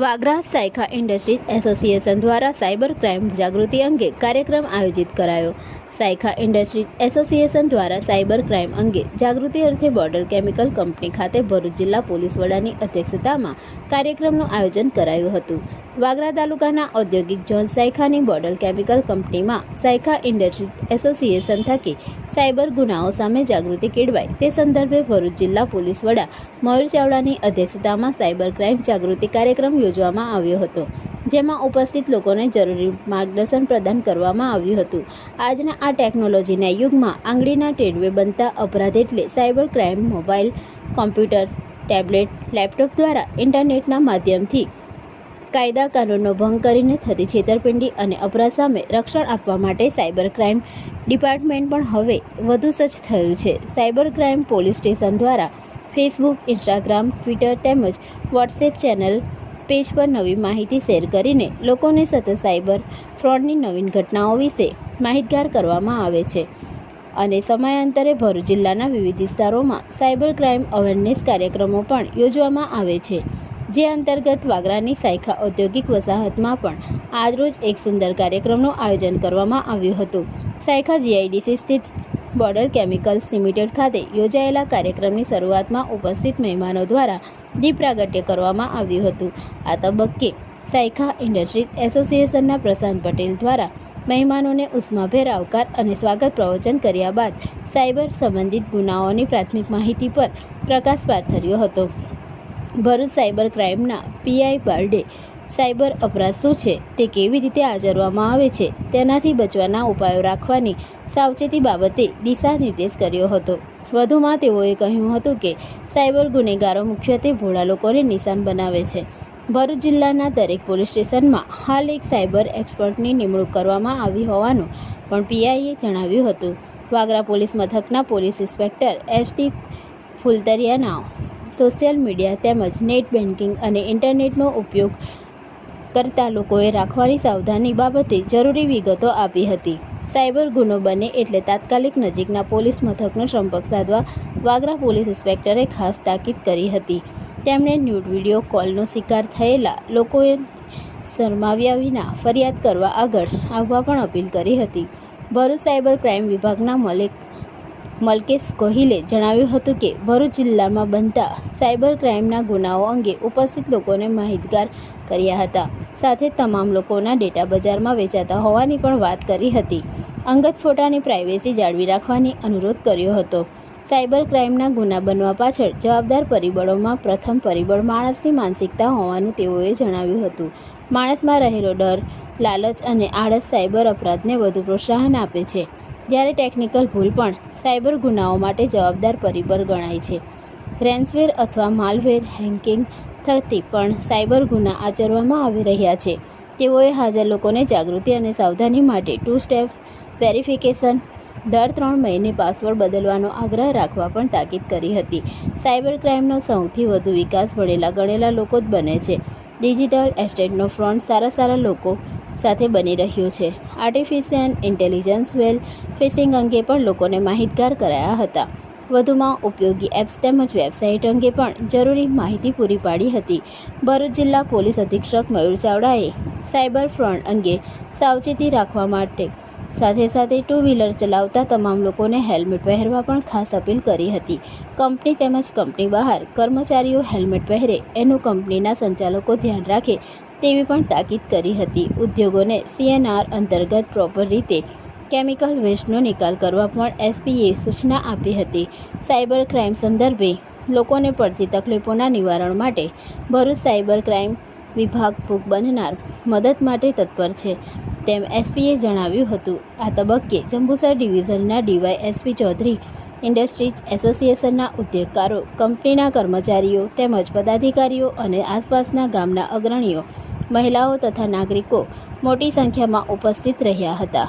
Vagra Saykha industries association દ્વારા cyber crime જાગૃતિ અંગે કાર્યક્રમ આયોજિત કરાયો. સાયખા ઇન્ડસ્ટ્રીઝ એસોસિએશન દ્વારા સાયબર ક્રાઇમ અંગે જાગૃતિ અર્થે બોર્ડર કેમિકલ કંપની ખાતે ભરૂચ જિલ્લા પોલીસ વડાની અધ્યક્ષતામાં કાર્યક્રમનું આયોજન કરાયું હતું. વાગરા તાલુકાના ઔદ્યોગિક ઝોન સાયખાની બોર્ડર કેમિકલ કંપનીમાં સાયખા ઇન્ડસ્ટ્રીઝ એસોસિએશન થકી સાયબર ગુનાઓ સામે જાગૃતિ કેળવાય. તે સંદર્ભે ભરૂચ જિલ્લા પોલીસ વડા મયુર ચાવડાની અધ્યક્ષતામાં સાયબર ક્રાઇમ જાગૃતિ કાર્યક્રમ યોજવામાં આવ્યો હતો, જેમાં ઉપસ્થિત લોકોને જરૂરી માર્ગદર્શન પ્રદાન કરવામાં આવ્યું હતું. આજના આ ટેકનોલોજીના યુગમાં આંગળીના ટેડવે બનતા અપરાધ એટલે cyber crime mobile, computer, tablet, laptop દ્વારા ઇન્ટરનેટના માધ્યમથી કાયદા કાનૂનનો ભંગ કરીને થતી છેતરપિંડી અને અપરાધ સામે રક્ષણ આપવા માટે સાયબર ક્રાઇમ ડિપાર્ટમેન્ટ પણ હવે વધુ સજ્જ થયું છે. સાયબર ક્રાઇમ પોલીસ સ્ટેશન દ્વારા ફેસબુક, ઇન્સ્ટાગ્રામ, ટ્વિટર તેમજ વોટ્સએપ ચેનલ પેજ પર નવી માહિતી શેર કરીને લોકોને સતત સાયબર ફ્રોડની નવીન ઘટનાઓ વિશે માહિતગાર કરવામાં આવે છે અને સમયાંતરે ભરૂચ જિલ્લાના વિવિધ વિસ્તારોમાં સાયબર ક્રાઇમ અવેરનેસ કાર્યક્રમો પણ યોજવામાં આવે છે. જે અંતર્ગત વાગરાની સાયખા ઔદ્યોગિક વસાહતમાં પણ આજરોજ એક સુંદર કાર્યક્રમનું આયોજન કરવામાં આવ્યું હતું. સાયખા જીઆઈડીસી સ્થિત બોર્ડર કેમિકલ્સ લિમિટેડ ખાતે યોજાયેલા કાર્યક્રમની શરૂઆતમાં ઉપસ્થિત મહેમાનો દ્વારા દીપ પ્રાગટ્ય કરવામાં આવ્યું હતું. આ તબક્કે સાયખા ઇન્ડસ્ટ્રીઝ એસોસિએશનના પ્રશાંત પટેલ દ્વારા મહેમાનોને ઉષ્માભેર આવકાર અને સ્વાગત પ્રવચન કર્યા બાદ સાયબર સંબંધિત ગુનાઓની પ્રાથમિક માહિતી પર પ્રકાશ પાથર્યો હતો. ભરૂચ સાયબર ક્રાઇમના પીઆઈ બારડે સાયબર અપરાધ શું છે? તે કેવી રીતે આચરવામાં આવે છે? તેનાથી બચવાના ઉપાયો રાખવાની સાવચેતી બાબતે દિશા નિર્દેશ કર્યો હતો. વધુમાં તેઓએ કહ્યું હતું કે, સાયબર ગુનેગારો મુખ્યત્વે ભોળા લોકોને નિશાન બનાવે છે. ભરૂચ જિલ્લાના દરેક પોલીસ સ્ટેશનમાં હાલ એક સાયબર એક્સપર્ટની નિમણૂક કરવામાં આવી હોવાનું પણ પીઆઈએ જણાવ્યું હતું. વાગરા પોલીસ મથકના પોલીસ ઇન્સ્પેક્ટર એસ ટી ફુલતરિયાના સોશિયલ મીડિયા તેમજ નેટ બેન્કિંગ અને ઇન્ટરનેટનો ઉપયોગ કરતા લોકોએ રાખવાની સાવધાની બાબતે જરૂરી વિગતો આપી હતી. સાયબર ગુનો બને એટલે તાત્કાલિક નજીકના પોલીસ મથકનો સંપર્ક સાધવા વાગરા પોલીસ ઇન્સ્પેક્ટરે ખાસ તાકીદ કરી હતી. તેમણે ન્યૂડ વીડિયો કોલનો શિકાર થયેલા લોકોએ શરમાવ્યા વિના ફરિયાદ કરવા આગળ આવવા પણ અપીલ કરી હતી. ભરૂચ સાયબર ક્રાઇમ વિભાગના મલેક મલકેશ ગોહિલે જણાવ્યું હતું કે, ભરૂચ જિલ્લામાં બનતા સાયબર ક્રાઇમના ગુનાઓ અંગે ઉપસ્થિત લોકોને માહિતગાર કર્યા હતા. સાથે તમામ લોકોના ડેટા બજારમાં વેચાતા હોવાની પણ વાત કરી હતી. અંગત ફોટાની પ્રાઇવેસી જાળવી રાખવાની અનુરોધ કર્યો હતો. સાયબર ક્રાઇમના ગુના બનવા પાછળ જવાબદાર પરિબળોમાં પ્રથમ પરિબળ માણસની માનસિકતા હોવાનું તેઓએ જણાવ્યું હતું. માણસમાં રહેલો ડર, લાલચ અને આળસ સાયબર અપરાધને વધુ પ્રોત્સાહન આપે છે. જ્યારે ટેકનિકલ ભૂલ પણ સાયબર ગુનાઓ માટે જવાબદાર પરિબળ ગણાય છે. રેન્સવેર અથવા માલવેર હેન્કિંગ થકી પણ સાયબર ગુના આચરવામાં આવી રહ્યા છે. તેઓએ હાજર લોકોને જાગૃતિ અને સાવધાની માટે ટુ સ્ટેપ વેરિફિકેશન દર ત્રણ મહિને પાસવર્ડ બદલવાનો આગ્રહ રાખવા પણ તાકીદ કરી હતી. સાયબર ક્રાઇમનો સૌથી વધુ વિકાસ ભળેલા ગણેલા લોકો જ બને છે. ડિજિટલ એસ્ટેટનો ફ્રોન્ટ સારા સારા લોકો સાથે બની રહ્યું છે. આર્ટિફિશિયલ ઇન્ટેલિજન્સ વેલ ફિશિંગ અંગે પણ લોકોને માહિતગાર કરાયા હતા. વધુમાં ઉપયોગી એપ્સ તેમજ વેબસાઇટ અંગે પણ જરૂરી માહિતી પૂરી પાડી હતી. ભરૂચ જિલ્લા પોલીસ અધિક્ષક મયુર ચાવડાએ સાયબર ફ્રોડ અંગે સાવચેતી રાખવા માટે સાથે સાથે ટુ વ્હીલર ચલાવતા તમામ લોકોને હેલ્મેટ પહેરવા પણ ખાસ અપીલ કરી હતી. કંપની તેમજ કંપની બહાર કર્મચારીઓ હેલ્મેટ પહેરે એનું કંપનીના સંચાલકો ધ્યાન રાખે તેવી પણ તાકીદ કરી હતી. ઉદ્યોગોને સીએનઆર અંતર્ગત પ્રોપર રીતે કેમિકલ વેસ્ટનો નિકાલ કરવા પણ એસપીએ સૂચના આપી હતી. સાયબર ક્રાઇમ સંદર્ભે લોકોને પડતી તકલીફોના નિવારણ માટે ભરૂચ સાયબર ક્રાઇમ વિભાગ ભૂખ બનનાર મદદ માટે તત્પર છે. તેમ એસપીએ જણાવ્યું હતું. આ તબક્કે જંબુસર ડિવિઝનના ડીવાય એસપી ચૌધરી, ઇન્ડસ્ટ્રીઝ એસોસિએશનના ઉદ્યોગકારો, કંપનીના કર્મચારીઓ તેમજ પદાધિકારીઓ અને આસપાસના ગામના અગ્રણીઓ મહિલાઓ તથા નાગરિકો મોટી સંખ્યામાં ઉપસ્થિત રહ્યા હતા.